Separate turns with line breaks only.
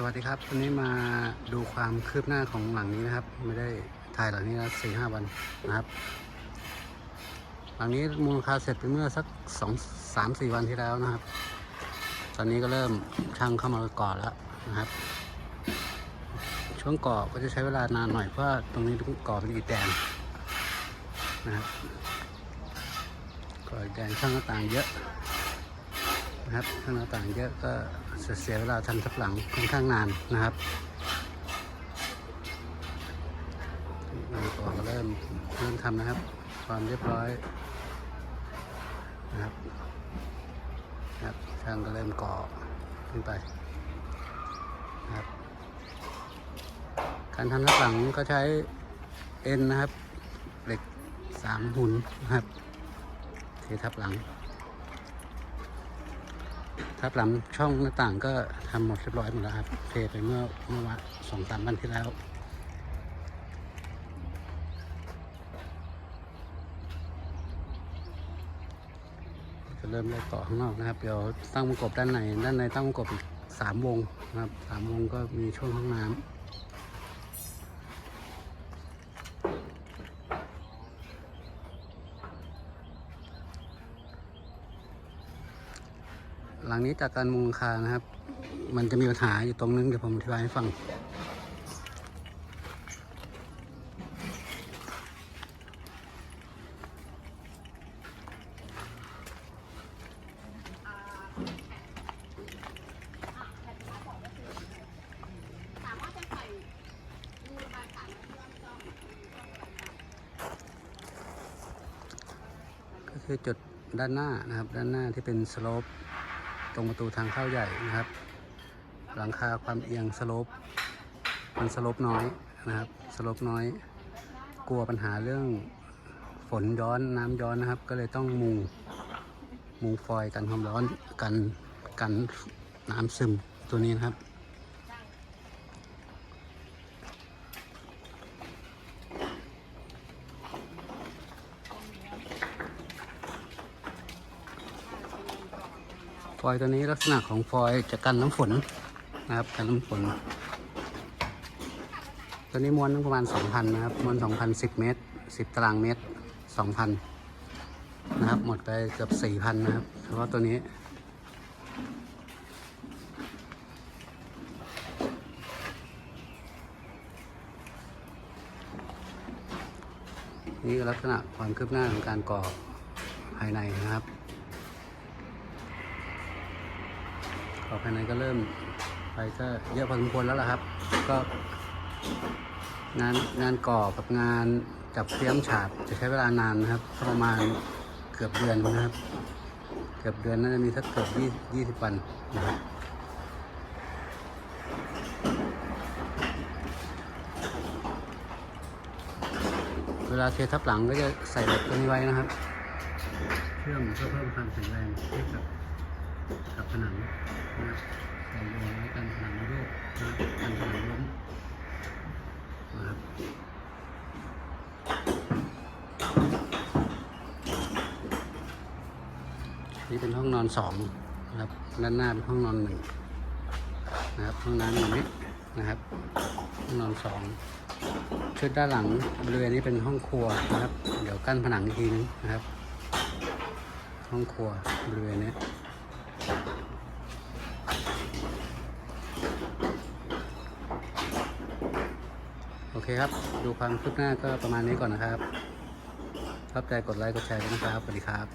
สวัสดีครับวันนี้มาดูความคืบหน้าของหลังนี้นะครับ ไม่ได้ถ่ายหลังนี้แล้วสี่ห้าวันนะครับ หลังนี้มูลค่าเสร็จไปเมื่อสักสองสามสี่วันที่แล้วนะครับ ตอนนี้ก็เริ่มช่างเข้ามาก่อแล้วนะครับ ช่วงก่อก็จะใช้เวลานานหน่อยเพราะว่าตรงนี้ต้องก่อเป็นอีแดงนะครับก่อแดงช่างหน้าต่างเยอะ นะครับข้างหน้าต่างเยอะก็เสียเวลาทำทับหลังค่อนข้างนานนะครับเราก็เริ่มเริ่มทำนะครับ ความเรียบร้อยนะครับนะครับช่างก็เริ่มก่อขึ้นไปนะครับการทำทับหลังก็ใช้เอ็นนะครับเหล็กสามหุ่นนะครับเททับหลัง ทับหลังช่องหน้าต่างก็ทำหมดเรียบร้อยหมดแล้วครับเทไปเมื่อเมื่อวันสองสามวันที่แล้วจะเริ่มเล่ต่อข้างนอกนะครับ เดี๋ยวตั้งวงกบด้านในด้านในตั้งวงกบอีกสามวงนะครับสามวงก็มีช่วงห้องน้ำ หลังนี้จากการมุงคานะครับ มันจะมีปัญหาอยู่ตรงนึงเดี๋ยวผมอธิบายให้ฟัง ก็คือจุดด้านหน้านะครับ ด้านหน้าที่เป็นสโลป รงประตูทางเข้าใหญ่นะครับ หลังคาความเอียงสลบมันสลบน้อยนะครับสลบน้อย กลัวปัญหาเรื่องฝนย้อนน้ำย้อนนะครับ ก็เลยต้องมุงมุงฟอยกันความร้อนกันกันน้ำซึมตัวนี้นะครับ อยล์ตัวนี้ลักษณะของฟอยล์จะกันน้ำฝนนะครับกันน้ำฝน ตัวนี้มวลประมาณ 2,000 นะครับ มวล2,000 10 เมตร 10 ตารางเมตร 2,000 นะครับ หมดไปเกือบ 4,000 นะครับเฉพาะตัวนี้นี่ลักษณะความคืบหน้าของการก่อภายในนะครับ ก่อภายในก็เริ่มไปก็เยอะพอสมควรแล้วล่ะครับ ก็ งานงานก่อกับงานจับเตรียมฉาบจะใช้เวลานานนะครับประมาณเกือบเดือนนะครับ เกือบเดือนน่าจะมีสักเกือบยี่ยี่สิบวันนะครับเวลาเททับหลังก็จะใส่เหล็กตัวนี้ไว้นะครับ เชื่อมเพื่อเพิ่มความแข็งแรงให้กับ กับผนังนะครับใส่รวมไว้กันผนังโยกนะครับกันผนังล้มนะครับนี่เป็นห้องนอนสองนะครับด้านหน้าเป็นห้องนอนหนึ่งนะครับห้องน้ำอยู่นี้นะครับห้องนอนสองชุดด้านหลังบริเวณนี้เป็นห้องครัวนะครับ เดี๋ยวกั้นผนังอีกทีนึงนะครับ ห้องครัวบริเวณนี้ โอเคครับ ดูความคืบหน้าก็ประมาณนี้ก่อนนะครับชอบใจกดไลค์กดแชร์ด้วยนะครับ สวัสดีครับ